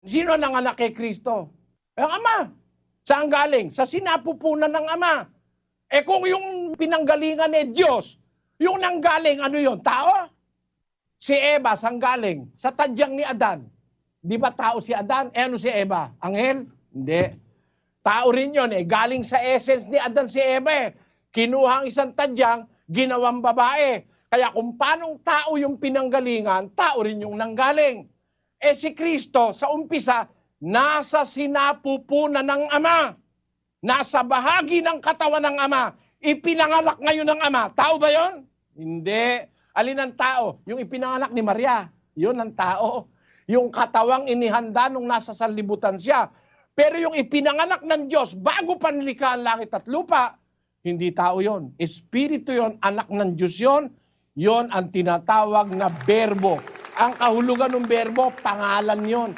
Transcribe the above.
Sino nanganak kay Kristo? Ang Ama. Saan galing? Sa sinapupunan ng Ama. Eh kung yung pinanggalingan ni Diyos, yung nanggaling, ano yon Tao? Si Eva, saan galing? Sa tadyang ni Adan. Di ba tao si Adan? Eh ano si Eva? Anghel? Hindi. Tao rin yon eh. Galing sa essence ni Adan si Eva eh. Kinuha ang isang tadyang, ginawang babae. Kaya kung paanong tao yung pinanggalingan, tao rin yung nanggaling. Eh si Kristo, sa umpisa, nasa sinapupunan ng Ama. Nasa bahagi ng katawan ng Ama. Ipinangalak ngayon ng Ama. Tao ba yon? Hindi. Alin ang tao? Yung ipinangalak ni Maria. Yun ang tao. Yung katawang inihanda nung nasa sanlibutan siya. Pero yung ipinanganak ng Diyos bago pa nilikha ang langit at lupa, hindi tao yon. Espiritu yon, anak ng Diyos yon. Yon ang tinatawag na berbo. Ang kahulugan ng berbo, pangalan yon.